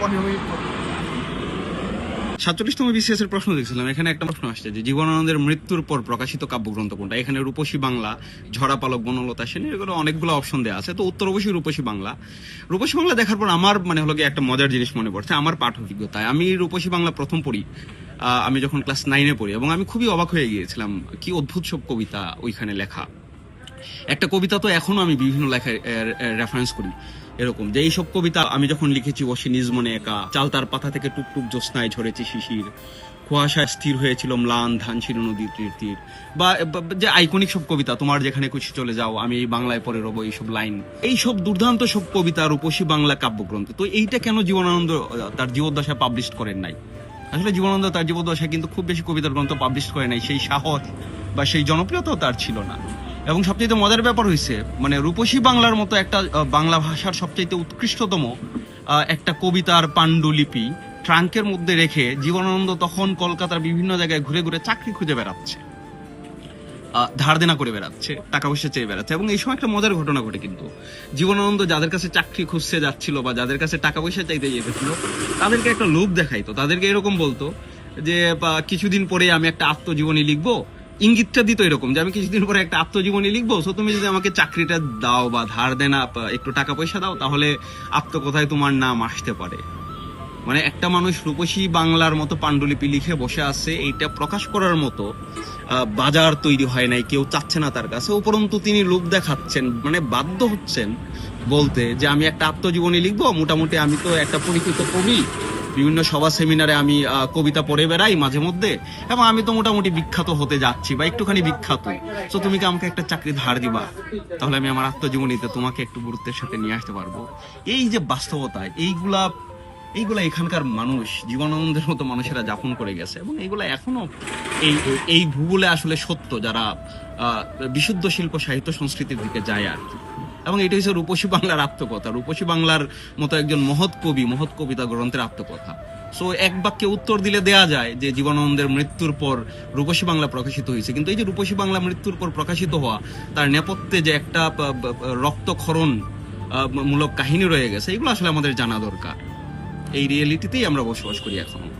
পর সাতচল্লিশতম বিসিএস এর প্রশ্ন দেখছিলাম। এখানে একটা প্রশ্ন আসছে যে, জীবনানন্দের মৃত্যুর পর প্রকাশিত কাব্যগ্রন্থ কোনটা? এখানে রূপসী বাংলা ঝরা পালক বনলতা সেন, এগুলো অনেকগুলো অপশন দেওয়া আছে। তো উত্তর অবশ্যই রূপসী বাংলা। রূপসী বাংলা দেখার পর আমার মানে হলো একটা মজার জিনিস মনে পড়ছে, আমার পাঠ অভিজ্ঞতায়। আমি রূপসী বাংলা প্রথম পড়ি আমি যখন ক্লাস নাইনে পড়ি, এবং আমি খুবই অবাক হয়ে গিয়েছিলাম, কি অদ্ভুত সব কবিতা ওইখানে লেখা। একটা কবিতা তো এখনও আমি বিভিন্ন লেখায় রেফারেন্স করি। এরকম। যে এইসব কবিতা আমি যখন লিখেছি বসে নিজ মনে একা, চালতার পাতা থেকে টুকটুক জ্যোৎস্নায় ঝরেছে শিশির। কুয়াশায় স্থির হয়েছিল ম্লান ধান ছিল নদীর তীর তীর। বা- যে আইকনিক সব কবিতা, তোমার যেখানে খুশি চলে যাও, আমি এই বাংলায় পরে রবো এইসব লাইন। এইসব দুর্দান্ত সব কবিতা রূপসী বাংলা কাব্যগ্রন্থ। তো এইটা কেন জীবনানন্দ তার জীবদ্দশায় পাবলিশ করেন নাই? আসলে জীবনানন্দ তার জীবদ্দশায় কিন্তু খুব বেশি কবিতার গ্রন্থ পাবলিশ করে নাই, সেই সাহস বা সেই জনপ্রিয়তাও তার ছিল না। এবং সবচেয়ে মজার ব্যাপার হয়েছে মানে রূপসী বাংলার মতো একটা বাংলা ভাষার সবচেয়ে উৎকৃষ্টতম একটা কবিতার পাণ্ডুলিপি ট্রাঙ্কের মধ্যে রেখে জীবনানন্দ তখন কলকাতার বিভিন্ন জায়গায় ঘুরে ঘুরে চাকরি খুঁজে বেড়াচ্ছে। ধার দেনা করে বেড়াচ্ছে, টাকা পয়সা চেয়ে বেড়াচ্ছে এবং এই সময় একটা মজার ঘটনা ঘটে কিন্তু। জীবনানন্দ যাদের কাছে চাকরি খুঁজতে যাচ্ছিল বা যাদের কাছে টাকা পয়সা চাইতে যেতেছিল, তাদেরকে একটা লোভ দেখাইতো। তাদেরকে এরকম বলতো যে কিছুদিন পরে আমি একটা আত্মজীবনী লিখব ইঙ্গিতটা দিত এরকম যে আমি কিছুদিন পরে একটা আত্মজীবনী লিখব সো তুমি যদি আমাকে চাকরিটা দাও বা ধার দেনা একটু টাকা পয়সা দাও, তাহলে আত্মকথায় তোমার নাম আসতে পারে। মানে একটা মানুষ রূপসী বাংলার মতো পাণ্ডুলিপি লিখে বসে আছে, এইটা প্রকাশ করার মতো বাজার তৈরি হয় নাই, কেউ চাচ্ছে না তার কাছে। উপরন্তু তিনি লোক দেখাচ্ছেন মানে বাধ্য হচ্ছেন বলতে যে আমি একটা আত্মজীবনী লিখব, মোটামুটি আমি তো একটা পরিচিত কবি। বিভিন্ন সভা সেমিনারে আমি কবিতা পড়ে বেড়াই মাঝে মধ্যে, এবং আমি তো মোটামুটি বিখ্যাত হতে যাচ্ছি, বা একটুখানি বিখ্যাত। তো তুমি কি আমাকে একটা চাকরি ধার দিবা? তাহলে আমি আমার আত্মজীবনীতে তোমাকে একটু গুরুত্বের সাথে নিয়ে আসতে পারব। এই যে বাস্তবতা, এইগুলা এইগুলা এখানকার মানুষ, জীবনানন্দের মতো মানুষেরা যাপন করে গেছে, এবং এইগুলা এখনও এই এই ভূগোলে আসলে সত্য, যারা বিশুদ্ধ শিল্প, সাহিত্য, সংস্কৃতির দিকে যায় আর কি। এবং এটা হচ্ছে রূপসী বাংলার আত্মকথা। রূপসী বাংলার মতো একজন মহৎ কবি, মহৎ কবিতা গ্রন্থের আত্মকথা। সো এক বাক্যে উত্তর দিলে দেয়া যায় যে জীবনানন্দের মৃত্যুর পর রূপসী বাংলা প্রকাশিত হয়েছে। কিন্তু এই যে রূপসী বাংলা মৃত্যুর পর প্রকাশিত হওয়া, তার নেপথ্যে যে একটা রক্তক্ষরণ মূলক কাহিনী রয়ে গেছে, এগুলো আসলে আমাদের জানা দরকার। এই রিয়েলিটিতেই আমরা বসবাস করি এখনও।